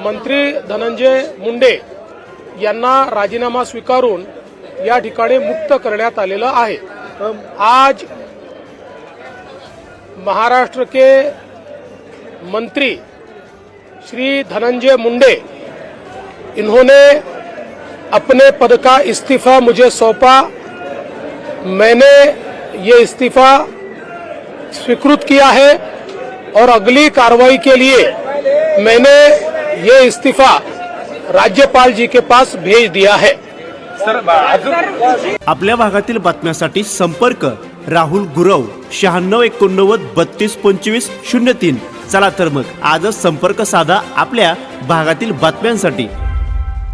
मंत्री धनंजय मुंडे राजीनामा ठिकाणी मुक्त आलेलं आहे. आज महाराष्ट्र के मंत्री श्री धनंजय मुंडे इन्होंने अपने पद का इस्तीफा मुझे सौंपा। मैंने ये इस्तीफा स्वीकृत किया है और अगली कार्रवाई के लिए मैंने ये इस्तीफा राज्यपाल जी के पास भेज दिया है। आपल्या भागातील बातम्यांसाठी संपर्क राहुल गुरव शहाण्णव एकोणनव्वद बत्तीस पंचवीस शून्य तीन. चला तर मग आजच संपर्क साधा आपल्या भागातील बातम्यांसाठी.